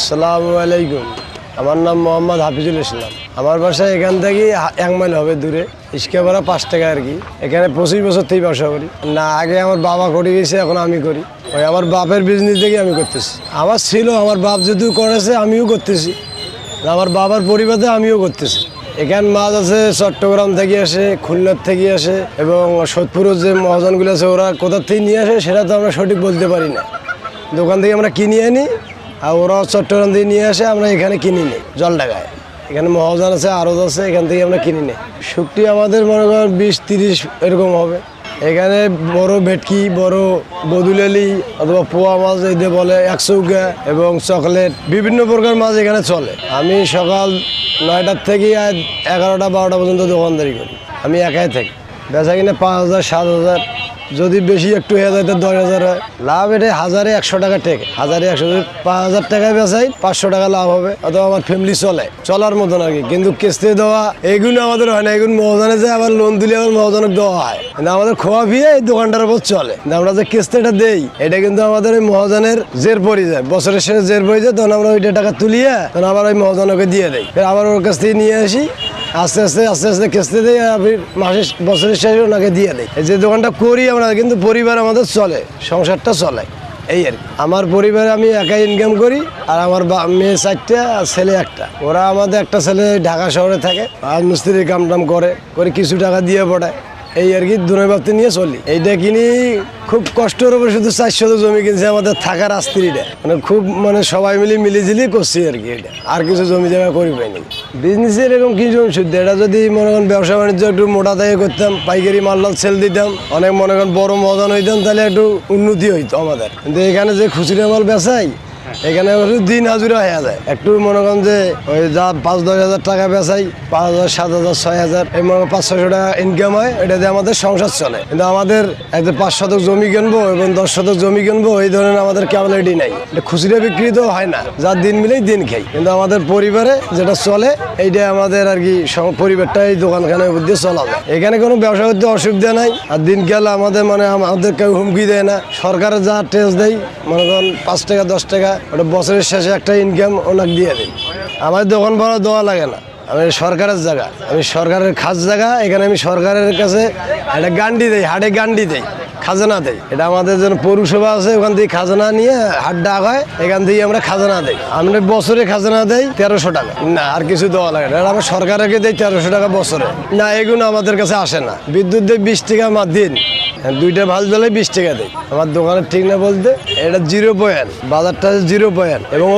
আসসালামু আলাইকুম। আমার নাম মোহাম্মদ হাফিজুল ইসলাম। আমার বাসা এখান থেকে এক মাইল হবে দূরে ইস্কাপাড়া পাঁচ টাকা আর কি। এখানে পঁচিশ বছর থেকে ব্যবসা করি। না, আগে আমার বাবা করে গেছে, এখন আমি করি। ওই আমার বাপের বিজনেস থেকে আমি করতেছি। আমার ছিল, আমার বাপ যদিও করেছে, আমিও করতেছি। আমার বাবার পরিবারে আমিও করতেছি। এখান মাছ আছে, চট্টগ্রাম থেকে আসে, খুলনার থেকে আসে, এবং সোদপুরের যে মহাজনগুলো আছে, ওরা কোথা থেকে নিয়ে আসে, সেটা তো আমরা সঠিক বলতে পারি না। দোকান থেকে আমরা কিনে আনি আর ওরা চট্টগ্রাম থেকে নিয়ে আসে, আমরা এখানে কিনি নিই জলডাগায় এখানে মহাজন আছে, আরজ আছে, এখান থেকে আমরা কিনি নিই শুকটি আমাদের মনে করেন বিশ তিরিশ এরকম হবে। এখানে বড় ভেটকি, বড় বদুলালি অথবা পোয়া মাছ এই দিয়ে বলে একশৌকা এবং চকলেট, বিভিন্ন প্রকার মাছ এখানে চলে। আমি সকাল নয়টার থেকে এগারোটা, বারোটা পর্যন্ত দোকানদারি করি। আমি একাই থাকি। বেচা কিনে পাঁচ হাজার, সাত হাজার। যদি বেশি একটু হয়ে যায় দশ হাজার হয়। লাভ এটা হাজারে একশো টাকা টেকে। হাজারে একশো যদি পাঁচ হাজার টাকায় বেচাই, পাঁচশো টাকা লাভ হবে। অথবা আমার ফ্যামিলি চলে। চলার মতন আর কি। কিন্তু কিস্তি দেওয়া, এইগুলো আমাদের হয় না। এগুলো মহাজনে যে আবার লোন দিলে আবার মহাজনক দেওয়া হয়। কিন্তু আমাদের খোয়া ফিয়ে এই দোকানটার উপর চলে। আমরা যে কিস্তিটা দেই, এটা কিন্তু আমাদের ওই মহাজনের জের পড়ে যায়। বছরের শেষে জের পড়ে যায়, তখন আমরা ওইটা টাকা তুলিয়ে, তখন আবার ওই মহাজনকে দিয়ে দেয় আবার ওর কাছ থেকে নিয়ে আসি। আস্তে আস্তে আস্তে আস্তে কিস্তি দিয়ে আমি মাসের, বছরের শেষে ওনাকে দিয়ে দিই। যে দোকানটা করি আমরা, কিন্তু পরিবার আমাদের চলে, সংসারটা চলে, এই আর। আমার পরিবারে আমি একাই ইনকাম করি, আর আমার মেয়ে চারটা, আর ছেলে একটা। ওরা আমাদের একটা ছেলে ঢাকা শহরে থাকে, আর মিস্ত্রির কাম টাম করে করে কিছু টাকা দিয়ে পড়ায়। এই আর কি দুনের বাপ্তি নিয়ে চলি। এইটা কিনি খুব কষ্টের উপর শুধু চারশো জমি কিনছে আমাদের থাকার আস্ত্রিটা। মানে খুব মানে সবাই মিলে মিলিঝিলি করছি আর কি এটা আর কিছু জমি জায়গা করি পাইনি বিজনেসে এরকম কি জমি শুদ্ধ? এটা যদি মনে করেন ব্যবসা বাণিজ্য একটু মোটা দায়ে করতাম, পাইকারি মাল টাল সেল দিতাম, অনেক মনে করেন বড় মদন হইতাম, তাহলে একটু উন্নতি হইতো আমাদের। কিন্তু এখানে যে খুচরা মাল বেচাই এখানে দিন হাজুরা হয়ে যায়। একটু মনে করেন যে ওই যা পাঁচ, দশ হাজার টাকা বেচাই, পাঁচ হাজার, সাত হাজার, ছয় হাজার, এই মনে পাঁচ ছশো টাকা ইনকাম হয়, এটা দিয়ে আমাদের সংসার চলে। কিন্তু আমাদের এক যে পাঁচ শতক জমি কিনবো এবং দশ শতক জমি কিনবো, এই ধরনের আমাদের ক্যাপাবিলিটি নাই। এটা খুচরা বিক্রি তো হয় না যার দিন মিলেই দিন খাই। কিন্তু আমাদের পরিবারে যেটা চলে এইটা আমাদের আর কি পরিবারটা এই দোকানখানের মধ্যে চলা যায়। এখানে কোনো ব্যবসা করতে অসুবিধা নাই, আর দিন গেলে আমাদের মানে আমাদের কেউ হুমকি দেয় না। সরকারের যা টেস্ট দেয়, মনে করেন পাঁচ টাকা, দশ টাকা ওটা বছরের শেষে একটা ইনকাম ওনাকে দিয়ে দিই। আমার দোকান ভাড়া দোয়া লাগে না। আমি সরকারের জায়গা। আমি সরকারের খাস জায়গা। এখানে আমি সরকারের কাছে একটা গান্ডি দেই, হাটে গান্ডি দেই। খাজানা দেয় এটা আমাদের যেন পৌরসভা আছে, ওখান থেকে খাজানা নিয়ে হাট ডাক হয়, এখান থেকে আমরা খাজানা দেই। আমরা বছরে খাজানা দেই তেরোশো টাকা। না, আর কিছু দেওয়া লাগে না। আমরা সরকারকে দেই তেরোশো টাকা বছরে। না, এগুলো আমাদের কাছে আসে না। বিদ্যুৎ দেয় বিশ টাকা আমার দিন। দুইটা ভাজ দিলে বিশ টাকা দেয় আমার দোকানের ঠিক না বলতে, এটা জিরো পয়েন্ট। বাজারটা জিরো পয়েন্ট। এবং